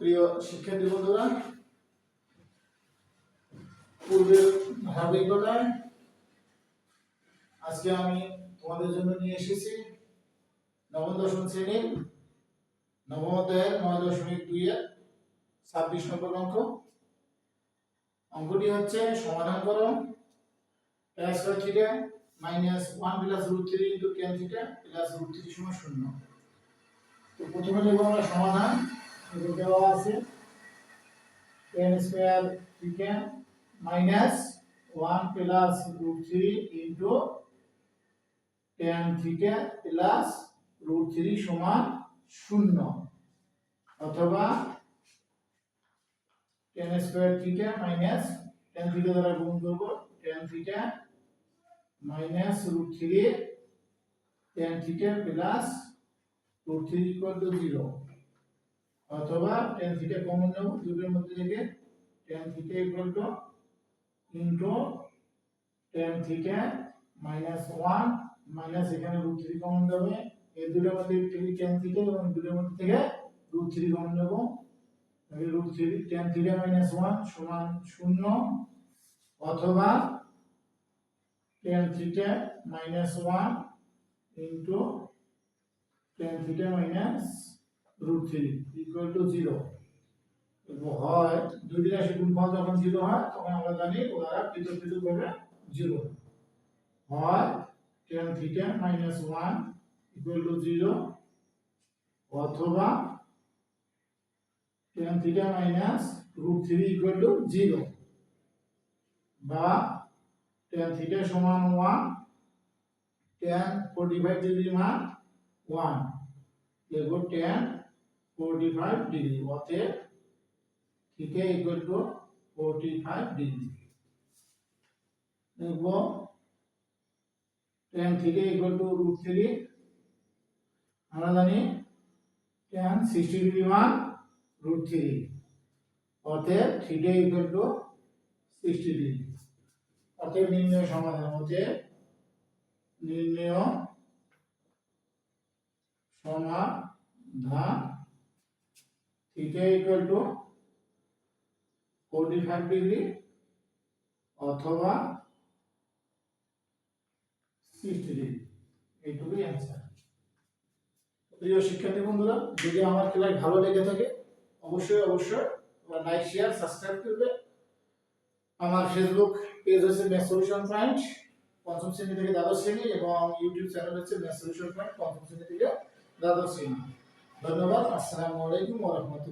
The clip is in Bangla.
প্রিয় শিক্ষার্থী বন্ধুরা, পূর্বের ধারাবাহিকতায় আজকে আমি তোমাদের জন্য নিয়ে এসেছি নবম, দশম শ্রেণির নবম অধ্যায়ের নয় দশমিক দুই এর ছাব্বিশ নম্বর অঙ্ক। অঙ্কটি হচ্ছে সমাধান করো। Theta minus one plus root three into tan theta plus root three সমান শূন্য। তো প্রথমে লিখব আমরা সমাধান। এটা দেওয়া আছে। Tan square theta minus one plus root three into tan theta plus root three সমান শূন্য। অথবা tan square theta minus tan theta দ্বারা গুণ করব tan theta minus root three tan theta plus root three equal to zero অথবা টেন থিটা কমন নেব, দুটোর মধ্যে থেকে tan theta equal to into tan theta minus one minus এখানে রুট থ্রি কমন দেবে। এই দুটোর মধ্যে টেন থিটা এবং দুটোর মধ্যে থেকে রুট থ্রি কমন নেব। Root three tan theta minus one সমান শূন্য। অথবা tan theta minus one into tan theta minus root three equal to zero হয় দুটি রাশি গুণফল যখন জিরো হয়, তখন আমরা জানি ওরা পৃথক পৃথক ভাবে জিরো হয় tan theta minus one equal to zero অথবা tan theta minus root three equal to zero বা টেন থিটা সমান one tan forty five degree মান ওয়ান লিখব টেন ফোর্টি ফাইভ ডিগ্রি অতএব theta equal to forty five degree লিখব tan theta equal to root three আমরা জানি টেন সিক্সটি ডিগ্রি মান রুট থ্রি অতএব theta equal to sixty degree অতএব নির্ণয় সমাধান, অতএব নির্ণয় সমাধান। Equal to forty five degree অথবা সিক্সটি ডিগ্রি এইটুকুই অ্যান্সার প্রিয় শিক্ষার্থী বন্ধুরা, যদি আমার ক্লাস ভালো লেগে থাকে, অবশ্যই অবশ্যই তোমরা লাইক শেয়ার সাবস্ক্রাইব করবে। আমার ফেসবুক পেজ হচ্ছে ম্যাথ সলিউশন পয়েন্ট পঞ্চম শ্রেণি থেকে দ্বাদশ শ্রেণি এবং ইউটিউব চ্যানেল হচ্ছে ম্যাথ সলিউশন পয়েন্ট পঞ্চম শ্রেণি থেকে দ্বাদশ শ্রেণি। ধন্যবাদ। আসসালামু আলাইকুম ওয়া রাহমাতুল্লাহ।